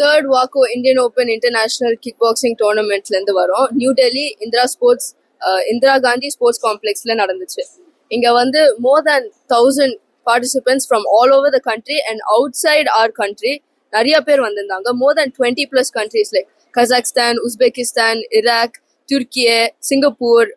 Third வாக்கோ Indian open international kick boxing டோர்னமெண்ட்லேருந்து வரோம். New Delhi Indira sports Indira Gandhi sports காம்ப்ளெக்ஸில் நடந்துச்சு. இங்கே வந்து more than thousand participants from all over the country and outside our country நிறைய பேர் வந்திருந்தாங்க. More than twenty plus countries like Kazakhstan Uzbekistan Iraq Turkiye Singapore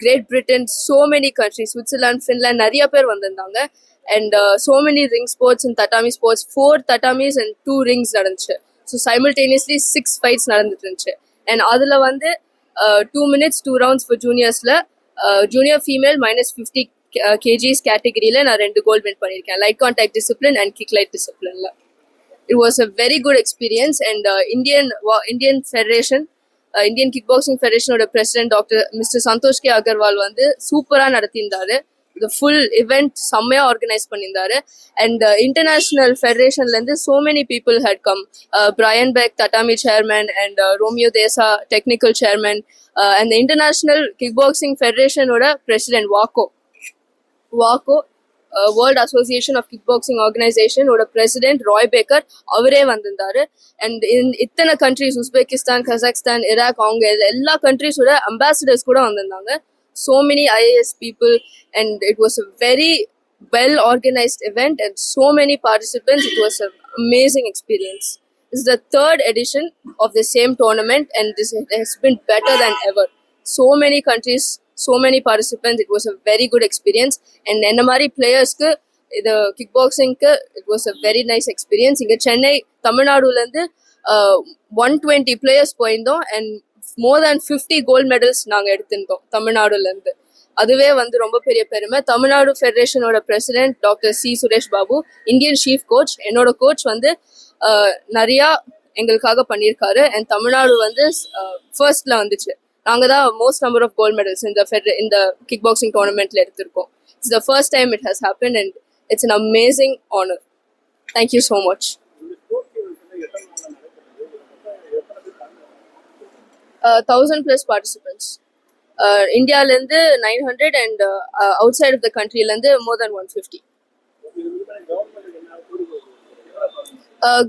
Great Britain so many country Switzerland Finland நிறைய பேர் வந்திருந்தாங்க. And so many ring sports and tatami sports four tatamis and two rings நடந்துச்சு. So simultaneously six fights நடந்துட்டு இருந்துச்சு. And அதில் வந்து two minutes two rounds for ஜூனியர்ஸில் junior female minus fifty KGs கேட்டகரியில் நான் ரெண்டு கோல்ட் வின் பண்ணியிருக்கேன். Light contact discipline and kick light டிசிப்ளினில் it was a very good experience and Indian Indian federation Indian kick boxing ஃபெடரேஷனோட president doctor mister Santosh K Agarwal வந்து சூப்பராக நடத்தியிருந்தாரு. இந்த full event செம்மையாக organise பண்ணியிருந்தாரு. அண்ட் இன்டர்நேஷ்னல் ஃபெடரேஷன்லேருந்து so many people had come Brian peg தட்டாமி chairman and Romeo Desai technical chairman and international kick boxing ஃபெடரேஷனோட president வாக்கோ வாக்கோ world association of kick boxing ஆர்கனைசேஷனோட president Rai Baker அவரே வந்திருந்தாரு அண்ட் இத்தனை கண்ட்ரிஸ் உஸ்பெகிஸ்தான் கசாக்ஸ்தான் இராக் அவங்க எல்லா- எல்லா கண்ட்ரிஸோட ambassadors கூட வந்திருந்தாங்க so many IAS people and it was a very well organized event and so many participants it was an amazing experience this is the third edition of the same tournament and this has been better than ever so many countries so many participants it was a very good experience and என்ன மாதிரி பிளேயர்ஸ்க்கு இது kick பாக்ஸிங்க்கு it was a very nice experience இங்கே சென்னை தமிழ்நாடுலேருந்து one uh, twenty players போயிருந்தோம். And more than fifty gold medals நாங்கள் எடுத்திருந்தோம் தமிழ்நாடுலேருந்து அதுவே வந்து ரொம்ப பெரிய பெருமை. Tamil Nadu ஃபெடரேஷனோட president doctor C Suresh Babu Indian chief coach என்னோட கோச் வந்து uh, நிறையா எங்களுக்காக பண்ணியிருக்காரு. அண்ட் தமிழ்நாடு வந்து uh, ஃபர்ஸ்ட்ல வந்துச்சு. நாங்கள் தான் most number of gold medals இந்த ஃபெட் இந்த கிக் பாக்ஸிங் டோர்னமெண்ட்ல எடுத்திருக்கோம். It's the first time it has happen and it's an amazing honour thank you so much thousand plus participants இந்தியாவிலேருந்து nine hundred and outside of the கண்ட்ரிலேருந்து more then one fifty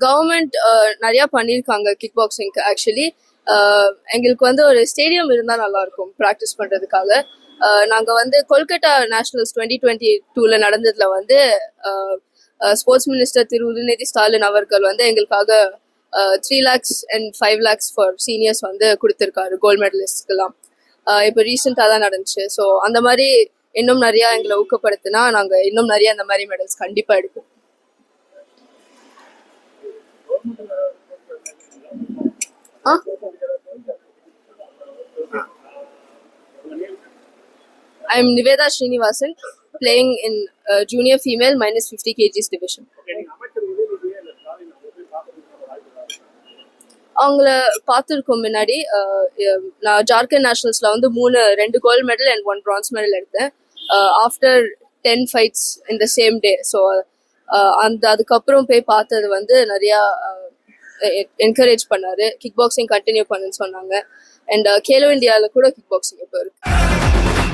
government நிறையா பண்ணியிருக்காங்க kick பாக்ஸிங்க்கு actually எங்களுக்கு வந்து ஒரு stadium இருந்தால் நல்லாயிருக்கும் practice பண்ணுறதுக்காக நாங்கள் வந்து கொல்கட்டா நேஷனல்ஸ் டுவெண்ட்டி டுவெண்ட்டி டூவில் நடந்ததில் வந்து ஸ்போர்ட்ஸ் மினிஸ்டர் திரு உதயநிதி ஸ்டாலின் அவர்கள் வந்து எங்களுக்காக three lakhs and five lakhs for seniors வந்து கொடுத்துருக்காரு கோல்ட் மெடலிஸ்ட்க்கெல்லாம் இப்போ ரீசெண்டாக தான் நடந்துச்சு. ஸோ அந்த மாதிரி இன்னும் நிறையா எங்களை ஊக்கப்படுத்தினா நாங்கள் இன்னும் நிறைய அந்த மாதிரி மெடல்ஸ் கண்டிப்பாக எடுப்போம். I am Niveda Srinivasan, playing in uh, junior female minus 50 kgs division. அவங்கள பார்த்துருக்கோம் முன்னாடி uh, um, நான் ஜார்க்கண்ட் நேஷனல்ஸில் வந்து மூணு ரெண்டு gold medal and one bronze medal எடுத்தேன். ஆஃப்டர் டென் ஃபைட்ஸ் இந்த சேம் டே ஸோ அந்த அதுக்கப்புறம் போய் பார்த்தது வந்து நிறையா uh, என்கரேஜ் பண்ணாரு. கிக் பாக்ஸிங் கண்டினியூ பண்ணுன்னு சொன்னாங்க. அண்ட் கேலோ இந்தியாவில் கூட கிக் பாக்ஸிங் இப்போ இருக்கு.